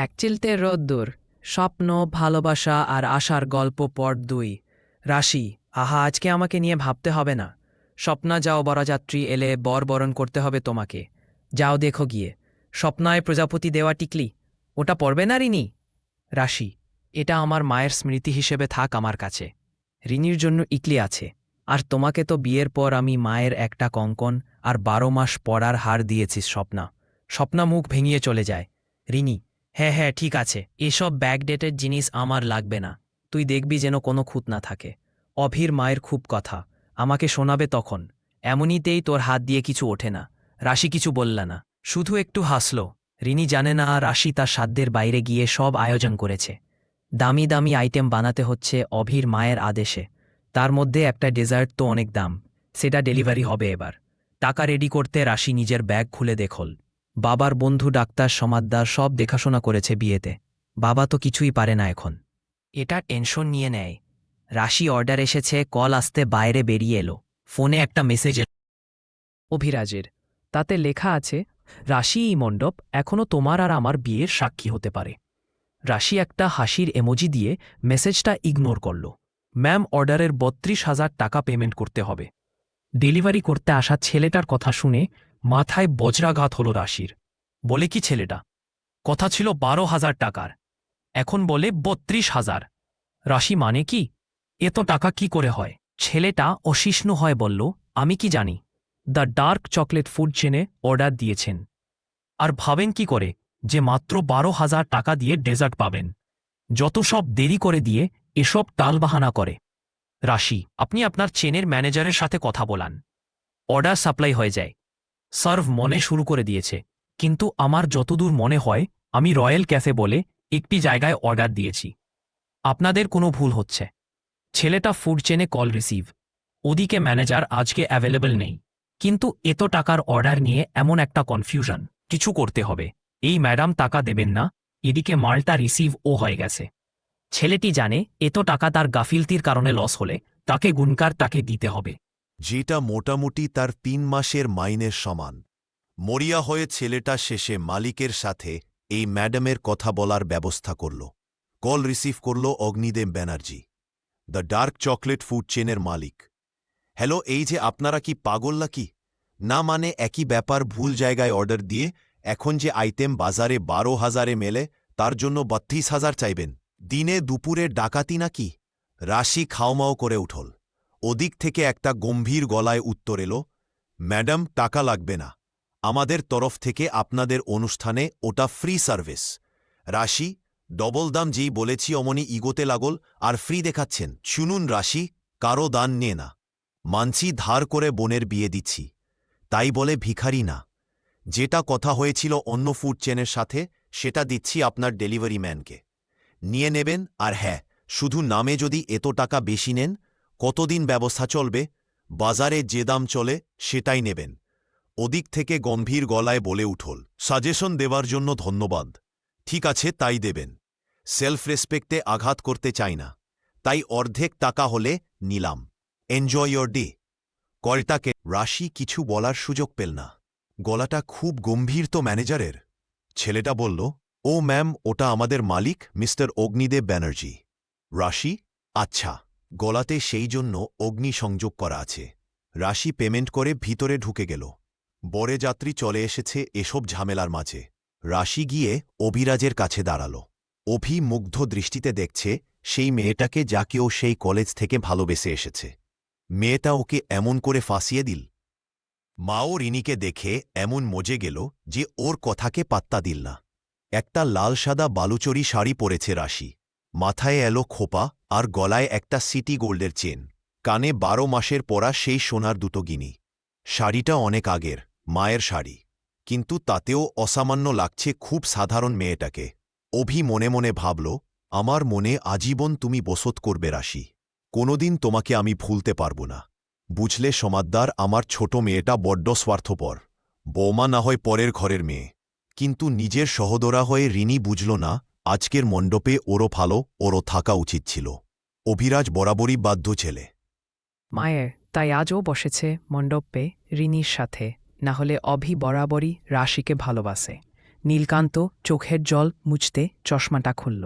এক চিলতে রোদ্দুর, স্বপ্ন, ভালোবাসা আর আশার গল্প পর দুই। রাশি, আহা, আজকে আমাকে নিয়ে ভাবতে হবে না। স্বপ্না যাও বরযাত্রী এলে বর বরণ করতে হবে তোমাকে। যাও দেখো গিয়ে। স্বপ্নায় প্রজাপতি দেওয়া টিকলি। ওটা পড়বে না রিনি? রাশি, এটা আমার মায়ের স্মৃতি হিসেবে থাক আমার কাছে। রিনির জন্য ইকলি আছে। আর তোমাকে তো বিয়ের পর আমি মায়ের একটা কঙ্কন আর বারো মাস পড়ার হার দিয়েছিস স্বপ্না। স্বপ্না মুখ ভেঙিয়ে চলে যায়। রিনি হ্যাঁ হ্যাঁ ঠিক আছে। এসব ব্যাকডেটেড জিনিস আমার লাগবে না। তুই দেখবি যেন কোনো খুঁত না থাকে। অভির মায়ের খুব কথা। আমাকে শোনাবে তখন। এমনিতেই তোর হাত দিয়ে কিছু ওঠে না। রাশি কিছু বললা না। শুধু একটু হাসল। রিনি জানে না রাশি তার সাধ্যের বাইরে গিয়ে সব আয়োজন করেছে। দামি দামি আইটেম বানাতে হচ্ছে অভির মায়ের আদেশে। তার মধ্যে একটা ডেজার্ট তো অনেক দাম। সেটা ডেলিভারি হবে এবার। টাকা রেডি করতে রাশি নিজের ব্যাগ খুলে দেখল। বাবার বন্ধু, ডাক্তার সমাদ্দার সব দেখাশোনা করেছে বিয়েতে। বাবা তো কিছুই পারে না এখন। এটা টেনশন নিয়ে নেয়। রাশি অর্ডার এসেছে, কল আসতে বাইরে বেরিয়ে এলো। ফোনে একটা মেসেজ অভিরাজের, তাতে লেখা আছে, রাশি এই মণ্ডপ এখনও তোমার আর আমার বিয়ের সাক্ষী হতে পারে। রাশি একটা হাসির এমোজি দিয়ে মেসেজটা ইগনোর করল। ম্যাম অর্ডারের বত্রিশ হাজার টাকা পেমেন্ট করতে হবে। ডেলিভারি করতে আসা ছেলেটার কথা শুনে মাথায় বজ্রাঘাত হল রাশির। বলে কি ছেলেটা? কথা ছিল বারো হাজার টাকার। এখন বলে বত্রিশ হাজার। রাশি মানে কি? এত টাকা কি করে হয়? ছেলেটা অশিষ্ণু হয় বলল, আমি কি জানি? দ্য ডার্ক চকলেট ফুড চেনে অর্ডার দিয়েছেন। আর ভাবেন কি করে? যে মাত্র বারো হাজার টাকা দিয়ে ডেজার্ট পাবেন। যত সব দেরি করে দিয়ে এসব টালবাহানা করে। রাশি, আপনি আপনার চেনের ম্যানেজারের সাথে কথা বলান। অর্ডার সাপ্লাই হয়ে যায়। সার্ভ মনে শুরু করে দিয়েছে। কিন্তু আমার যতদূর মনে হয়, আমি রয়্যাল ক্যাফে বলে একটি জায়গায় অর্ডার দিয়েছি। আপনাদের কোনো ভুল হচ্ছে। ছেলেটা ফুড চেনে কল রিসিভ। ওদিকে ম্যানেজার আজকে অ্যাভেলেবল নেই। কিন্তু এত টাকার অর্ডার নিয়ে এমন একটা কনফিউশন। কিছু করতে হবে। এই ম্যাডাম টাকা দেবেন না। এদিকে মালটা রিসিভ ও হয়ে গেছে। ছেলেটি জানে, এত টাকা তার গাফিলতির কারণে লস হলে, তাকে গুনকার তাকে দিতে হবে। যেটা মোটামুটি তার তিন মাসের মাইনের সমান। মরিয়া হয়ে ছেলেটা শেষে মালিকের সাথে এই ম্যাডামের কথা বলার ব্যবস্থা করল। কল রিসিভ করল Agnidev Banerjee. The dark chocolate food চেনের মালিক। হ্যালো, এই যে আপনারা কি পাগল নাকি? না মানে একই ব্যাপার ভুল জায়গায় অর্ডার দিয়ে এখন যে আইটেম বাজারে বারো হাজারে মেলে, তার জন্য বত্রিশ হাজার চাইবেন। দিনে দুপুরে ডাকাতি নাকি? রাশি খাওমাও করে উঠল। ওদিক থেকে একটা গম্ভীর গলায় উত্তর এলো, ম্যাডাম, টাকা লাগবে না। আমাদের তরফ থেকে আপনাদের অনুষ্ঠানে ওটা ফ্রি সার্ভিস। রাশি, ডবল দাম যেই বলেছি অমনি ইগোতে লাগল আর ফ্রি দেখাচ্ছেন। শুনুন রাশি, কারও দান নিয়ে না। মানছি ধার করে বোনের বিয়ে দিচ্ছি। তাই বলে ভিখারি না। যেটা কথা হয়েছিল অন্য ফুড চেনের সাথে, সেটা দিচ্ছি আপনার ডেলিভারি ম্যানকে। নিয়ে নেবেন আর হ্যাঁ শুধু নামে যদি এত টাকা বেশি নেন কতদিন ব্যবস্থা চলবে, বাজারে যে দাম চলে সেটাই নেবেন। ওদিক থেকে গম্ভীর গলায় বলে উঠল, সাজেশন দেওয়ার জন্য ধন্যবাদ। ঠিক আছে, তাই দেবেন। সেলফ রেসপেক্টে আঘাত করতে চাই না। তাই অর্ধেক টাকা হলে নিলাম। Enjoy your day. কলটাকে, রাশি, কিছু বলার সুযোগ পেল না। গলাটা খুব গম্ভীর তো ম্যানেজারের। ছেলেটা বলল, ও ম্যাম, ওটা আমাদের মালিক, মিস্টার অগ্নিদেব ব্যানার্জি। রাশি আচ্ছা। গলাতে সেই জন্য অগ্নি সংযোগ করা আছে। রাশি পেমেন্ট করে ভিতরে ঢুকে গেল। বরে যাত্রী চলে এসেছে এসব ঝামেলার মাঝে। রাশি গিয়ে অভিরাজের কাছে দাঁড়াল। অভি মুগ্ধ দৃষ্টিতে দেখছে, সেই মেয়েটাকে যাকে ও সেই কলেজ থেকে ভালোবেসে এসেছে। মেয়েটা ওকে এমন করে ফাঁসিয়ে দিল। মাও রিনিকে দেখে এমন মজে গেল যে ওর কথাকে পাত্তা দিল না। একটা লাল সাদা বালুচরি শাড়ি পরেছে রাশি। মাথায় এলো খোপা আর গলায় একটা সিটি গোল্ডের চেন। কানে বারো মাসের পরা সেই সোনার দুটো গিনি। শাড়িটা অনেক আগের, মায়ের শাড়ি। কিন্তু তাতেও অসামান্য লাগছে খুব সাধারণ মেয়েটাকে। অভি মনে মনে ভাবল, আমার মনে আজীবন তুমি বসত করবে রাশি। কোনোদিন তোমাকে আমি ভুলতে পারব না। বুঝলে সমাদ্দার, আমার ছোট মেয়েটা বড্ড স্বার্থপর। বৌমা না হয় পরের ঘরের মেয়ে। কিন্তু নিজের সহদরা হয়ে ঋণী বুঝল না আজকের মণ্ডপে ওরও ভালো, ওরও থাকা উচিত ছিল। অভিরাজ বরাবরই বাধ্য ছেলে। মায়ের, তাই আজও বসেছে মণ্ডপে রিনির সাথে। না হলে অভি বরাবরই রাশিকে ভালোবাসে। নীলকান্ত চোখের জল মুছতে চশমাটা খুলল।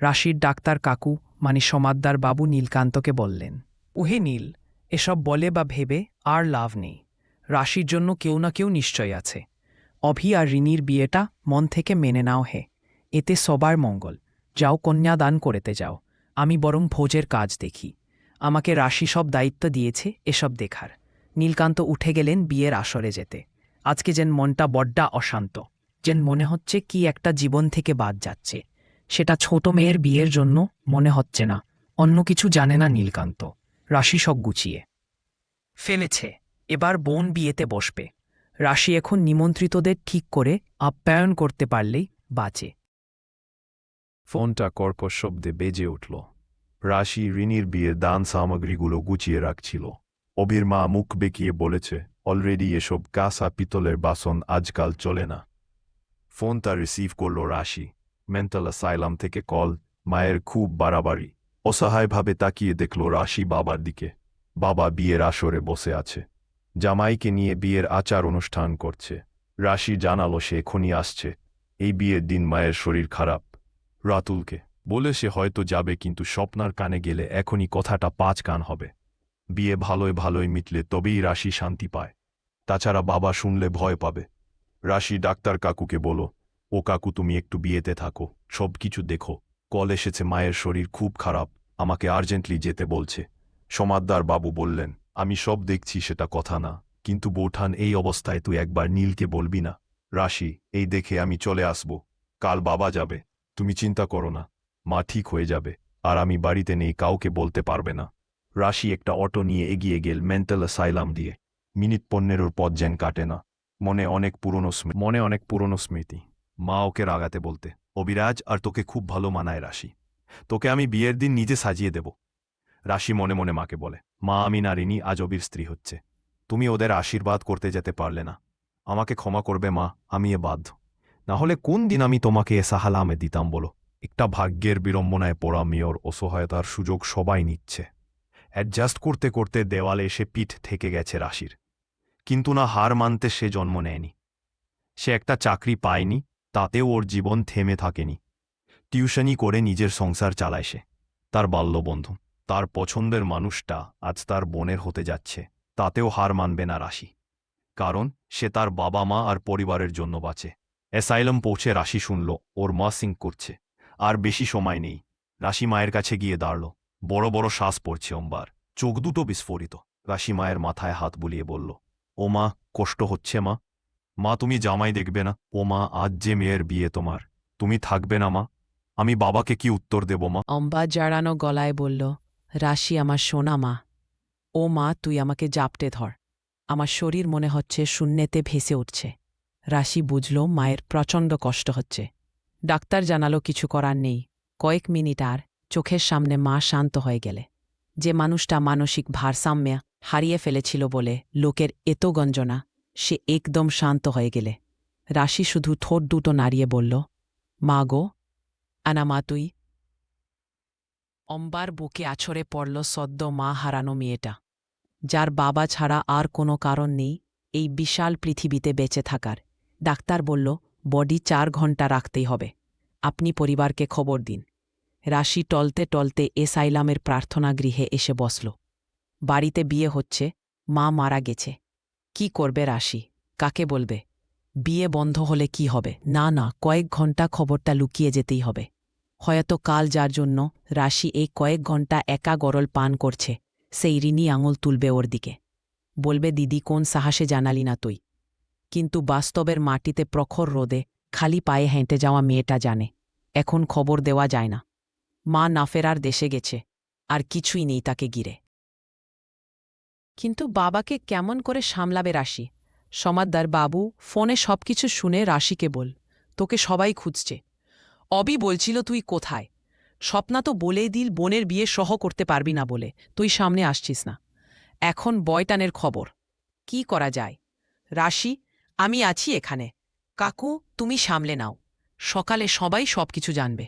রাশির ডাক্তার কাকু মানে সমাদ্দার বাবু নীলকান্তকে বললেন, ওহে নীল, এসব বলে বা ভেবে আর লাভ নেই। রাশির জন্য কেউ না কেউ নিশ্চয় আছে। অভি আর রিনির বিয়েটা মন থেকে মেনে নাও হে। এতে সবার মঙ্গল। যাও কন্যা দান করেতে যাও। আমি বরং ভোজের কাজ দেখি। আমাকে রাশি সব দায়িত্ব দিয়েছে, এসব দেখার। নীলকান্ত উঠে গেলেন বিয়ের আসরে যেতে। আজকে যেন মনটা বড্ডা অশান্ত। যেন মনে হচ্ছে কি একটা জীবন থেকে বাদ যাচ্ছে। সেটা ছোট মেয়ের বিয়ের জন্য মনে হচ্ছে না। অন্য কিছু জানে না নীলকান্ত। রাশি সব গুছিয়ে। ফেলেছে। এবার বোন বিয়েতে বসবে। রাশি এখন নিমন্ত্রিতদের ঠিক করে আপ্যায়ন করতে পারলেই বাঁচে। ফোনটা কর্কশ শব্দে বেজে উঠল। রাশি ঋণীর বিয়ের দান সামগ্রীগুলো গুছিয়ে রাখছিল। অবির মা মুখ বেঁকিয়ে বলেছে, অলরেডি এসব কাঁসা পিতলের বাসন আজকাল চলে না। ফোনটা রিসিভ করল রাশি। মেন্টাল সাইলাম থেকে কল, মায়ের খুব বাড়াবাড়ি। অসহায়ভাবে তাকিয়ে দেখল রাশি বাবার দিকে। বাবা বিয়ের আসরে বসে আছে। জামাইকে নিয়ে বিয়ের আচার অনুষ্ঠান করছে। রাশি জানালো সে এখনই আসছে। এই বিয়ের দিন মায়ের শরীর খারাপ। রাতুলকে। বলে সে হয়তো যাবে কিন্তু স্বপ্নার কানে গেলে এখনই কথাটা পাঁচ কান হবে। বিয়ে ভালোই ভালোই মিটলে তবেই রাশি শান্তি পায়। তাছাড়া বাবা শুনলে ভয় পাবে। রাশি ডাক্তার কাকুকে বলো, ও কাকু, তুমি একটু বিয়েতে থাকো সব কিছু দেখো। কল এসেছে, মায়ের শরীর খুব খারাপ, আমাকে আর্জেন্টলি যেতে বলছে। সমাদ্দার বাবু বললেন, আমি সব দেখছি, সেটা কথা না। কিন্তু বৌঠান, এই অবস্থায় তুই একবার নীলকে বলবি না? রাশি, এই দেখে আমি চলে আসব। কাল বাবা যাবে। তুমি চিন্তা করো না, মা ঠিক হয়ে যাবে, আর আমি বাড়িতে নেই, কাউকে বলতে পারবে না। রাশি একটা অটো নিয়ে এগিয়ে গেল মেন্টাল অ্যাসাইলাম দিয়ে। মিনিট পনেরোর পথ যেন কাটে না। মনে অনেক পুরনো স্মৃতি মনে অনেক পুরনো স্মৃতি। মা ওকে রাগাতে বলতে অবিরাজ আর তোকে খুব ভালো মানায় রাশি। তোকে আমি বিয়ের দিন নিজে সাজিয়ে দেব। রাশি মনে মনে মাকে বলে, মা, আমি নারিনী আজ অবির স্ত্রী হচ্ছে। তুমি ওদের আশীর্বাদ করতে যেতে পারলে না। আমাকে ক্ষমা করবে মা আমি এ বাধ্য। না হলে কোন দিন আমি তোমাকে এ সাহালামে দিতাম বলো? একটা ভাগ্যের বিড়ম্বনায় পড়া মেয়র অসহায়তার সুযোগ সবাই নিচ্ছে। অ্যাডজাস্ট করতে করতে দেওয়ালে এসে পিঠ থেকে গেছে রাশির। কিন্তু না হার মানতে সে জন্ম নেয়নি। সে একটা চাকরি পায়নি, তাতেও ওর জীবন থেমে থাকেনি। টিউশনি করে নিজের সংসার চালায় সে। তার বাল্যবন্ধু, তার পছন্দের মানুষটা আজ তার বোনের হতে যাচ্ছে, তাতেও হার মানবে না রাশি। কারণ সে তার বাবা মা আর পরিবারের জন্য বাঁচে। অ্যাসাইলাম পৌঁছে রাশি শুনল, ওর মা সিং করছে। আর বেশি সময় নেই। রাশি মায়ের কাছে গিয়ে দাঁড়ল। বড় বড় শ্বাস পড়ছে অম্বার। চোখ দুটো বিস্ফোরিত। রাশি মায়ের মাথায় হাত বুলিয়ে বলল, ও মা, কষ্ট হচ্ছে মা? মা, তুমি জামাই দেখবে না? ও মা, আজ যে মেয়ের বিয়ে তোমার। তুমি থাকবে না মা? আমি বাবাকে কি উত্তর দেব মা? অম্বা জাড়ানো গলায় বলল, রাশি, আমার সোনা মা। ও মা, তুই আমাকে জাপটে ধর। আমার শরীর মনে হচ্ছে শূন্যেতে ভেসে উঠছে। রাশি বুঝল মায়ের প্রচণ্ড কষ্ট হচ্ছে। ডাক্তার জানালো কিছু করার নেই। কয়েক মিনিট আর চোখের সামনে মা শান্ত হয়ে গেলে। যে মানুষটা মানসিক ভারসাম্য হারিয়ে ফেলেছিল বলে লোকের এত গঞ্জনা, সে একদম শান্ত হয়ে গেলে। রাশি শুধু ঠোঁট দুটো নাড়িয়ে বলল, মা গো, আনা মা তুই। অম্বার বুকে আছড়ে পড়ল সদ্য মা হারানো মেয়েটা। যার বাবা ছাড়া আর কোনো কারণ নেই এই বিশাল পৃথিবীতে বেঁচে থাকার। ডাক্তার বলল, বডি চার ঘণ্টা রাখতেই হবে। আপনি পরিবারকে খবর দিন। রাশি টলতে টলতে এসাইলামের প্রার্থনা গৃহে এসে বসল। বাড়িতে বিয়ে হচ্ছে, মা মারা গেছে। কি করবে রাশি? কাকে বলবে? বিয়ে বন্ধ হলে কি হবে? না না, কয়েক ঘণ্টা খবরটা লুকিয়ে যেতেই হবে। হয়তো কাল যার জন্য রাশি এই কয়েক ঘণ্টা একা গরল পান করছে, সেই ঋণী আঙুল তুলবে ওর দিকে। বলবে, দিদি, কোন সাহসে জানালি না তুই? কিন্তু বাস্তবের মাটিতে প্রখর রোদে খালি পায়ে হেঁটে যাওয়া মেয়েটা জানে, এখন খবর দেওয়া যায় না। মা না ফেরার দেশে গেছে, আর কিছুই নেই তাকে গিরে কিন্তু বাবাকে কেমন করে সামলাবে রাশি? সমাদ্দার বাবু ফোনে সবকিছু শুনে রাশিকে বল, তোকে সবাই খুঁজছে। অবি বলছিল তুই কোথায়? স্বপ্না তো বলেই দিল বোনের বিয়ে সহ করতে পারবি না বলে, তুই সামনে আসছিস না। এখন বয়টানের খবর। কি করা যায়? রাশি আমি আছি এখানে। কাকু, তুমি সামলে নাও। সকালে সবাই সবকিছু জানবে।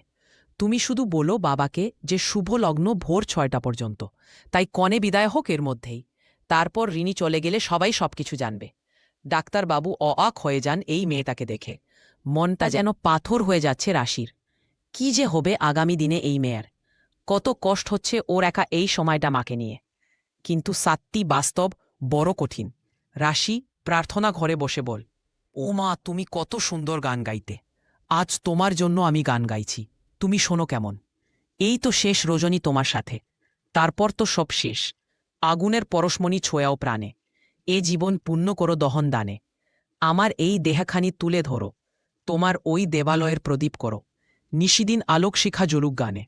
তুমি শুধু বলো বাবাকে যে শুভ লগ্ন ভোর ছয়টা পর্যন্ত। তাই কনে বিদায় হোক এর মধ্যেই। তারপর ঋণী চলে গেলে সবাই সবকিছু জানবে। ডাক্তারবাবু অআক হয়ে যান এই মেয়েটাকে দেখে। মনটা যেন পাথর হয়ে যাচ্ছে রাশির। কি যে হবে আগামী দিনে এই মেয়ের। কত কষ্ট হচ্ছে ওর একা এই সময়টা মাকে নিয়ে। কিন্তু সাত্তি বাস্তব বড় কঠিন। রাশি প্রার্থনা ঘরে বসে বল, ও মা, তুমি কত সুন্দর গান গাইতে। আজ তোমার জন্য আমি গান গাইছি। তুমি শোনো কেমন? এই তো শেষ রজনী তোমার সাথে। তারপর তো সব শেষ। আগুনের পরশমণি ছোয়াও প্রাণে। এ জীবন পূর্ণ করো দহন দানে। আমার এই দেহাখানি তুলে ধরো। তোমার ওই দেবালয়ের প্রদীপ করো। নিশিদিন আলোক শিখা জলুক গানে।